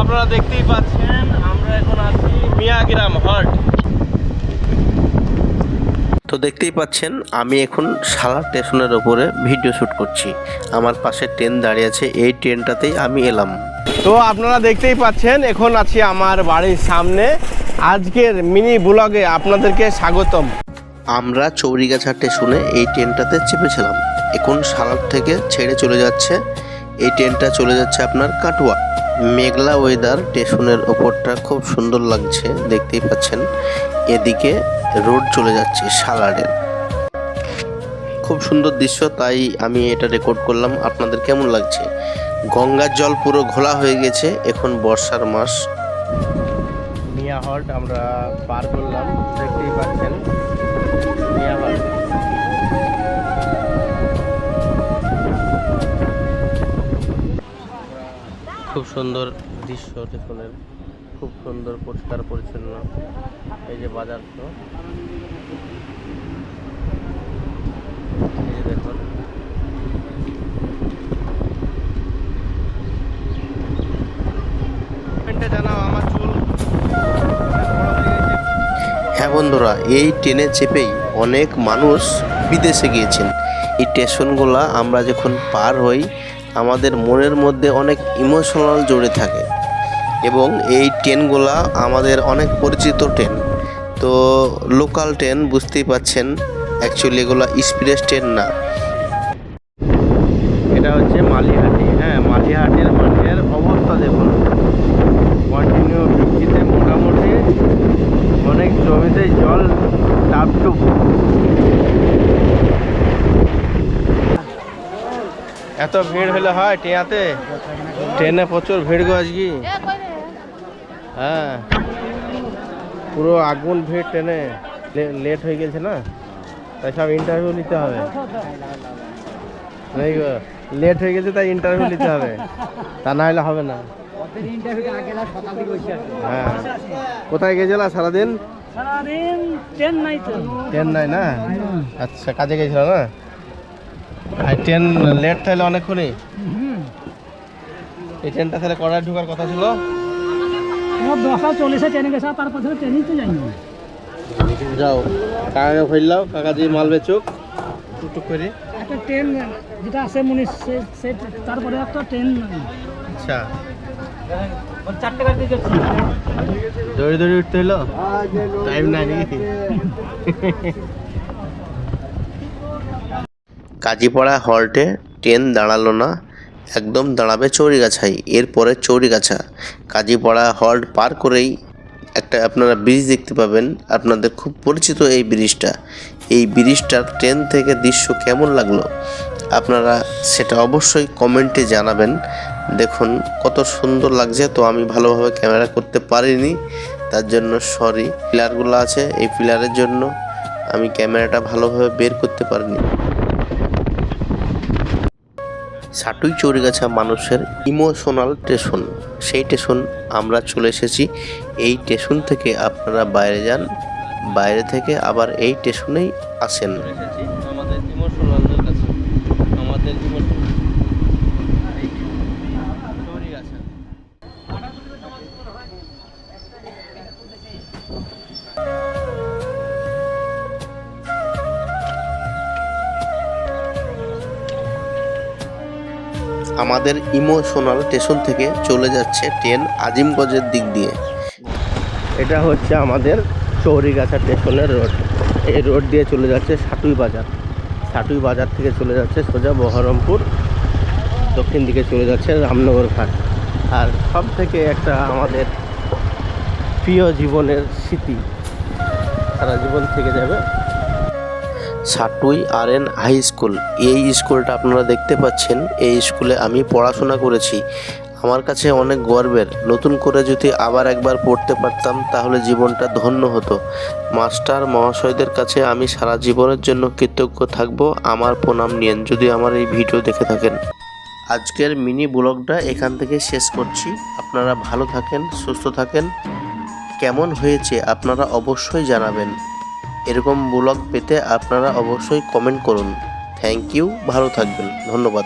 আপনারা দেখতেই পাচ্ছেন আমরা এখন আছি মিয়াগ্রাম হল্ট তো দেখতেই পাচ্ছেন আমি এখন সালা স্টেশনের ওপরে ভিডিও শ্যুট করছি। আমার পাশে ট্রেন দাঁড়িয়ে আছে এই ট্রেনটাতেই আমি এলাম। তো আপনারা দেখতেই পাচ্ছেন এখন আছি আমার বাড়ির সামনে। আজকের মিনি ব্লগে আপনাদেরকে স্বাগতম। আমরা চৌরিগাছা স্টেশনে এই ট্রেনটাতে চেপেছিলাম। এখন সালার থেকে ছেড়ে চলে যাচ্ছে। এই ট্রেনটা চলে যাচ্ছে আপনার কাটুয়া। মেঘলা ওয়েদার স্টেশনের ওপরটা খুব সুন্দর লাগছে, দেখতেই পাচ্ছেন। এদিকে রোড চলে যাচ্ছে সালারের খুব সুন্দর দৃশ্য, তাই আমি এটা রেকর্ড করলাম। আপনাদের কেমন লাগছে? গঙ্গার জল পুরো ঘোলা হয়ে গেছে, এখন বর্ষার মাস। মিয়া হল্ট আমরা পার করলাম, দেখতেই পাচ্ছেন। মিয়া হল্ট খুব সুন্দর দৃশ্য দেখুনের খুব সুন্দর, পরিষ্কার, পরিচ্ছন্ন। এই যে বাজার তো। এই যে দেখুন। হ্যাঁ বন্ধুরা, এই ট্রেনে চেপেই অনেক মানুষ বিদেশে গিয়েছেন। এই স্টেশনগুলা আমরা যখন পার হই আমাদের মনের মধ্যে অনেক ইমোশনাল জড়ে থাকে। এবং এই ট্রেনগুলা আমাদের অনেক পরিচিত ট্রেন। তো লোকাল ট্রেন বুঝতেই পাচ্ছেন অ্যাকচুয়ালি এগুলো এক্সপ্রেস ট্রেন না। এটা হচ্ছে মালিহাটি হ্যাঁ মালিহাটির মাঠের অবস্থা দেখুন। কন্টিনিউ বৃষ্টিতে মোটামুটি অনেক জমিতে জল টাপটুপ। এত ভিড় হলে হয় টিয়াতে? ট্রেনে প্রচুর ভিড় গো আজকে। হ্যাঁ। পুরো আগুন ভিড় ট্রেনে। লেট হয়ে গেছে না? তাই সব ইন্টারভিউ নিতে হবে। নাই গো লেট হয়ে গেছে তাই ইন্টারভিউ নিতে হবে। তা না হলে হবে না। হ্যাঁ। কোথায় গেছিলা সারাদিন? সারাদিন ট্রেন নাই তো। ট্রেন নাই না? আচ্ছা কাজে গেছিল না? আর ট্রেন লেট তাহলে অনেকক্ষণই? এই ট্রেনটা তাহলে কড়ায় ঢোকার কথা ছিল। দশটা চল্লিশে ট্রেনে গেছে তো যাইনি যাও কাকাকে ফেললাও কাকা দিয়ে মাল বেচুক টুকটুক করে। একটা ট্রেন যেটা আছে মনে সে সে তারপরে একটা ট্রেন আচ্ছা। চারটে গাড়ি দৌড়ে দৌড়ে উঠতে হলো টাইম নাই নাকি? কাজীপাড়া হল্টে ট্রেন দাঁড়াল না। একদম দাঁড়াবে চৌরিগাছায় এরপরে চৌরিগাছা। কাজীপাড়া হল্ট পার করেই একটা আপনারা ব্রিজ দেখতে পাবেন। আপনাদের খুব পরিচিত এই ব্রিজটা এই ব্রিজটার ট্রেন থেকে দৃশ্য কেমন লাগল আপনারা সেটা অবশ্যই কমেন্টে জানাবেন। দেখুন কত সুন্দর লাগছে। তো আমি ভালোভাবে ক্যামেরা করতে পারিনি। তার জন্য সরি পিলারগুলো আছে। এই পিলারের জন্য আমি ক্যামেরাটা ভালোভাবে বের করতে পারিনি। সাটুই গেছে মানুষের ইমোশনাল স্টেশন সেই স্টেশন আমরা চলে এসেছি। এই স্টেশন থেকে আপনারা বাইরে যান। বাইরে থেকে আবার এই স্টেশনেই আসেন। আমাদের ইমোশনাল স্টেশন থেকে চলে যাচ্ছে ট্রেন আজিমগঞ্জের দিক দিয়ে। এটা হচ্ছে আমাদের চৌরিগাছা স্টেশনের রোড। এই রোড দিয়ে চলে যাচ্ছে সাটুই বাজার। সাটুই বাজার থেকে চলে যাচ্ছে সোজা বহরমপুর। দক্ষিণ দিকে চলে যাচ্ছে রামনগর ঘাট। আর সব থেকে একটা আমাদের প্রিয় জীবনের স্মৃতি সারা জীবন থেকে যাবে Satui R N high school. এই স্কুলটা আপনারা দেখতে পাচ্ছেন। এই স্কুলে আমি পড়াশোনা করেছি। আমার কাছে অনেক গর্বের। নতুন করে যদি আবার একবার পড়তে পারতাম, তাহলে জীবনটা ধন্য হতো। মাস্টার মহাশয়দের কাছে আমি সারা জীবনের জন্য কৃতজ্ঞ থাকব। আমার প্রণাম নিয়েন, যদি আমার এই ভিডিও দেখে থাকেন। আজকের মিনি ব্লগটা এখান থেকে শেষ করছি। আপনারা ভালো থাকেন, সুস্থ থাকেন। কেমন হয়েছে আপনারা অবশ্যই জানাবেন। এরকম ব্লগ পেতে আপনারা অবশ্যই কমেন্ট করুন। থ্যাংক ইউ ভালো থাকবেন। ধন্যবাদ।